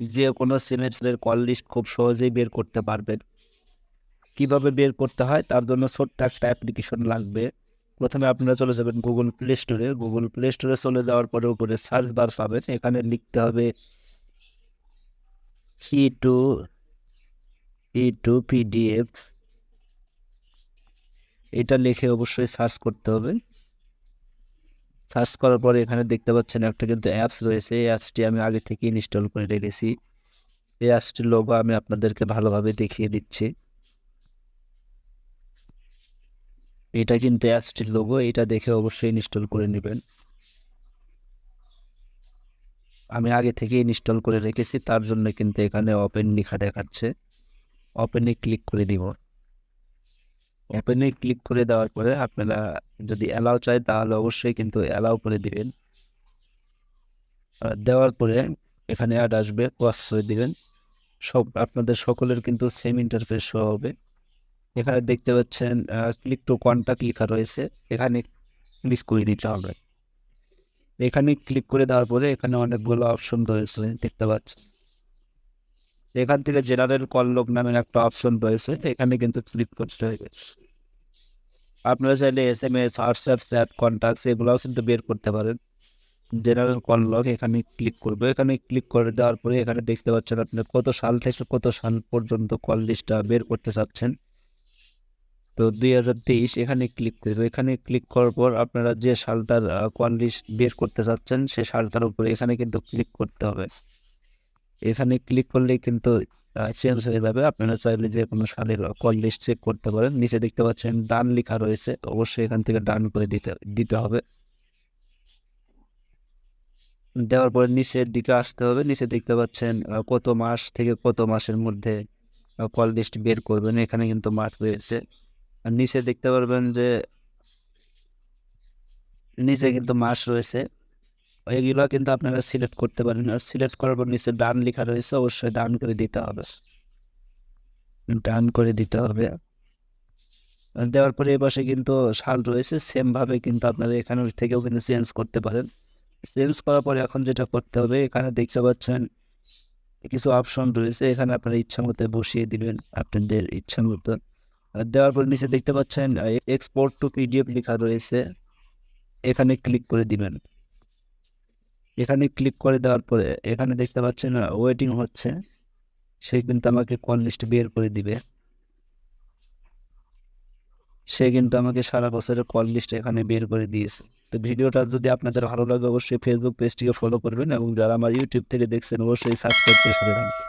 যে কোনো সেমেস্টারের call list খুব সহজেই বের করতে পারবেন। কীভাবে বের করতে হয়? তার জন্য ছোট্ট একটা অ্যাপ্লিকেশন লাগবে। প্রথমে আপনারা চলে যাবেন গুগল প্লে স্টোরে গুগল প্লে স্টোরে চলে যাওয়ার পরে উপরে সার্চ বার পাবেন। এখানে লিখতে হবে E to E to PDF এটা লিখে অবশ্যই সার্চ করতে হবে। সার্চ করার পরে এখানে দেখতে পাচ্ছেন একটা কিন্তু অ্যাপস রয়েছে। এই অ্যাপসটি আমি আগে থেকে ইনস্টল করে রেখেছি। এই অ্যাপসটির লোগো আমি আপনাদেরকে ভালোভাবে দেখিয়ে দিচ্ছি। এটা কিন্তু অ্যাপসটির লোগো এটা দেখে অবশ্যই ইনস্টল করে নেবেন। আমি আগে থেকে ইনস্টল করে রেখেছি, তার জন্য কিন্তু এখানে ওপেন লেখা দেখাচ্ছে। ওপেনে ক্লিক করে দিব। ওপেনে ক্লিক করে দেওয়ার পরে আপনারা যদি অ্যালাউ চায় তাহলে অবশ্যই কিন্তু অ্যালাউ করে দিবেন। দেওয়ার পরে এখানে অ্যাড আসবে করে দিবেন। সব, আপনাদের সকলের কিন্তু সেম ইন্টারফেস শো হবে। এখানে দেখতে পাচ্ছেন ক্লিক টু কন্ট্যাক্ট লেখা রয়েছে। এখানে ক্লিক করে দিতে হবে। এখানে ক্লিক করে দেওয়ার পরে এখানে অনেকগুলো অপশন রয়েছে, দেখতে পাচ্ছেন। এখান থেকে জেনারেল কল লোক নামের একটা অপশন রয়েছে এখানে কিন্তু ক্লিক করতে হবে। আপনারা চাইলে S M S WhatsApp chat contacts এগুলোও কিন্তু বের করতে পারেন। জেনারেল কল লগ এখানে ক্লিক করবে। এখানে ক্লিক করে দেওয়ার পরে এখানে দেখতে পাচ্ছেন আপনি কত সাল থেকে কত সাল পর্যন্ত কল লিস্টটা বের করতে চাচ্ছেন। তো দুই হাজার তেইশ এখানে ক্লিক করবে। এখানে ক্লিক করার পর আপনারা যে সালটার কল লিস্ট বের করতে চাচ্ছেন, সে সালটার উপরে এখানে কিন্তু ক্লিক করতে হবে। এখানে ক্লিক করলে কিন্তু চেঞ্জ হয়ে যাবে। আপনারা চাইলে যে কোনো সালের কল লিস্ট চেক করতে পারেন। নিচে দেখতে পাচ্ছেন ডান লেখা রয়েছে। অবশ্যই এখান থেকে ডান করে দিতে দিতে হবে। দেওয়ার পরে নিচের দিকে আসতে হবে। নিচে দেখতে পাচ্ছেন কত মাস থেকে কত মাসের মধ্যে কল লিস্ট বের করবেন। এখানে কিন্তু মাস রয়েছে। আর নিচে দেখতে পারবেন যে নিচে কিন্তু মাস রয়েছে। এগুলো কিন্তু আপনারা সিলেক্ট করতে পারেন আর সিলেক্ট করার পর নিচে ডান লেখা রয়েছে, অবশ্যই ডান করে দিতে হবে। ডান করে দিতে হবে। দেওয়ার পরে এ পাশে কিন্তু সাল রয়েছে সেমভাবে কিন্তু আপনারা এখানে থেকেও কিন্তু চেঞ্জ করতে পারেন। চেঞ্জ করার পরে এখন যেটা করতে হবে, এখানে দেখতে পাচ্ছেন কিছু অপশন রয়েছে, এখানে আপনারা ইচ্ছা মতো বসিয়ে দিবেন, আপনাদের ইচ্ছা মতো। দেওয়ার পর নিচে দেখতে পাচ্ছেন এক্সপোর্ট টু পিডিএফ লেখা রয়েছে। এখানে ক্লিক করে দিবেন। এখানে ক্লিক করে দেওয়ার পরে এখানে দেখতে পাচ্ছেন ওয়েটিং হচ্ছে। সে কিন্তু আমাকে কল লিস্ট বের করে দিবে। সে কিন্তু আমাকে সারা বছরের কল লিস্ট এখানে বের করে দিয়েছে। তো ভিডিওটা যদি আপনাদের ভালো লাগে, অবশ্যই ফেসবুক পেজটিকে ফলো করবেন এবং যারা আমার ইউটিউব থেকে দেখছেন, অবশ্যই সাবস্ক্রাইব করে সাথে থাকবেন।